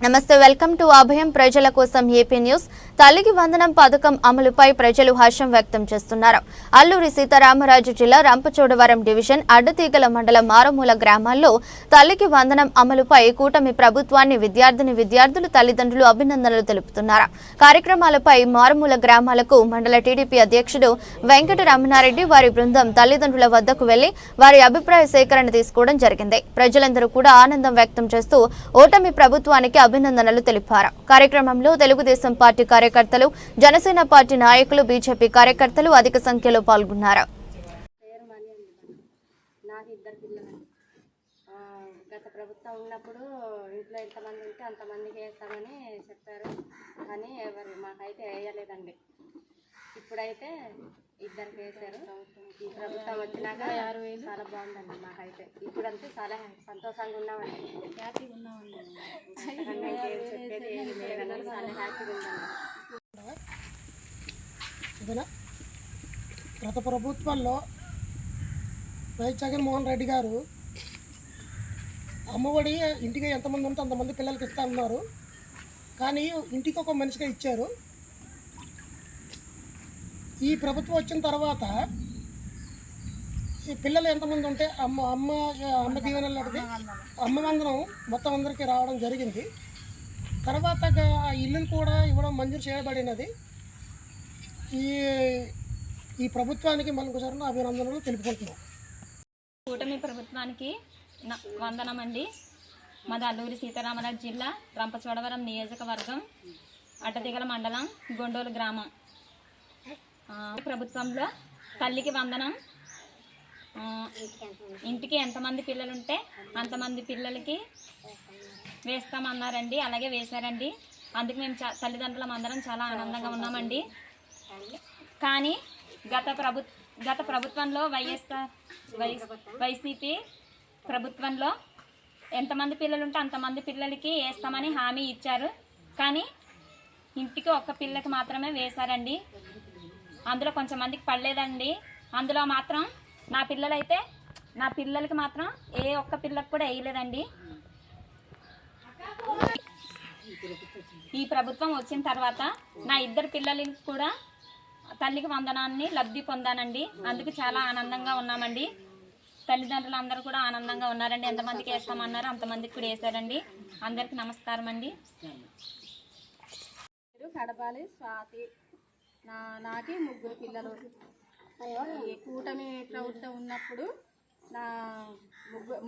నమస్తే welcome to అభయం ప్రజల కోసం ఏపీ న్యూస్ తల్లికి వందనం పథకం అమలుపై ప్రజలు హర్షం వ్యక్తం చేస్తున్నారు. అల్లూరి సీతారామరాజు జిల్లా రంపచోడవరం డివిజన్ అడ్డతీగల మండలం మారుమూల గ్రామాల్లో తల్లికి వందనం అమలుపై కూటమి ప్రభుత్వాన్ని విద్యార్థిని విద్యార్థులు తల్లిదండ్రులు అభినందనలు తెలుపుతున్నారు. కార్యక్రమాలపై మారుమూల గ్రామాలకు మండల టీడీపీ అధ్యక్షుడు వెంకట రమణారెడ్డి వారి బృందం తల్లిదండ్రుల వద్దకు వెళ్ళి వారి అభిప్రాయ సేకరణ తీసుకోవడం జరిగింది. ప్రజలందరూ కూడా ఆనందం వ్యక్తం చేస్తూ ఓటమి ప్రభుత్వానికి అభినందనలు తెలిపారు. కార్యక్రమంలో తెలుగుదేశం పార్టీ కార్యకర్తలు జనసేన పార్టీ నాయకులు బీజేపీ కార్యకర్తలు అధిక సంఖ్యలో పాల్గొన్నారు. పేరు మణి అండి నాకు ఇద్దరు పిల్లలు. ఆ, గత ప్రభుత్వం ఉన్నప్పుడు ఇంట్లో ఎంతమంది ఉంటే అంతమందికి వేస్తామని చెప్పారు. కానీ ఎవరు మాకైతే వేయలేదండి. ఇప్పుడైతే ఇద్దరికి వేశారు. ఈ ప్రభుత్వం వచ్చినాక చాలా బాగుందండి మాకైతే. ఇప్పుడంతా చాలా సంతోషంగా ఉన్నామండి. హ్యాపీగా ఉన్నామండి. ఓకేనా గత ప్రభుత్వంలో వైఎస్ జగన్మోహన్ రెడ్డి గారు అమ్మఒడి ఇంటికి ఎంతమంది ఉంటే అంతమంది పిల్లలకి ఇస్తా ఉన్నారు కానీ ఇంటికి ఒక మనిషిగా ఇచ్చారు. ఈ ప్రభుత్వం వచ్చిన తర్వాత ఈ పిల్లలు ఎంతమంది ఉంటే అమ్మ అమ్మ అమ్మ దీవెన లాంటిది అమ్మ వందనం మొత్తం అందరికీ రావడం జరిగింది. తర్వాత ఆ ఇల్లులు కూడా ఇవ్వడం మంజూరు చేయబడినది. ఈ ఈ ప్రభుత్వానికి మరొకసారి అభినందనలు తెలుపుకుంటున్నాం. కూటమి ప్రభుత్వానికి న- వందనమండి. మాది అల్లూరి సీతారామరాజు జిల్లా రంపచోడవరం నియోజకవర్గం అటదిగల మండలం గొండోలు గ్రామం. ప్రభుత్వంలో తల్లికి వందనం. ఇంటికి ఎంతమంది పిల్లలుంటే అంతమంది పిల్లలకి వేస్తామన్నారండి అలాగే వేశారండి. అందుకు మేము తల్లిదండ్రులం అందరం చాలా ఆనందంగా ఉన్నామండి. కానీ గత ప్రభు గత ప్రభుత్వంలో వైఎస్ఆర్ వై వైసీపీ ప్రభుత్వంలో ఎంతమంది పిల్లలు ఉంటే అంతమంది పిల్లలకి వేస్తామని హామీ ఇచ్చారు. కానీ ఇంటికి ఒక్క పిల్లకి మాత్రమే వేశారండి. అందులో కొంచెం మందికి పడలేదండి. అందులో మాత్రం నా పిల్లలైతే నా పిల్లలకి మాత్రం ఏ ఒక్క పిల్లకి కూడా వేయలేదండి. ఈ ప్రభుత్వం వచ్చిన తర్వాత నా ఇద్దరు పిల్లలకి కూడా తల్లికి వందనాన్ని లబ్ధి పొందానండి. అందుకు చాలా ఆనందంగా ఉన్నామండి. తల్లిదండ్రులు అందరూ కూడా ఆనందంగా ఉన్నారండి. ఎంతమందికి వేస్తామన్నారు అంతమందికి కూడా వేశారండి. అందరికి నమస్కారం అండి. కడపాలి స్వాతి. నా నాకి ముగ్గురు పిల్లలు. కూటమి ప్రభుత్వం ఉన్నప్పుడు నా ముగ్గురు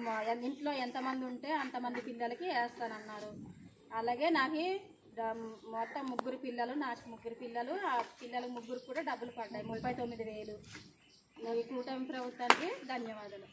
ఇంట్లో ఎంతమంది ఉంటే అంతమంది పిల్లలకి వేస్తానన్నారు. అలాగే నాకు మొత్తం ముగ్గురు పిల్లలు నాకు ముగ్గురు పిల్లలు ఆ పిల్లల ముగ్గురు కూడా డబ్బులు పడ్డాయి. ముప్పై తొమ్మిది వేలు. ఈ కూటమి ప్రభుత్వానికి ధన్యవాదాలు.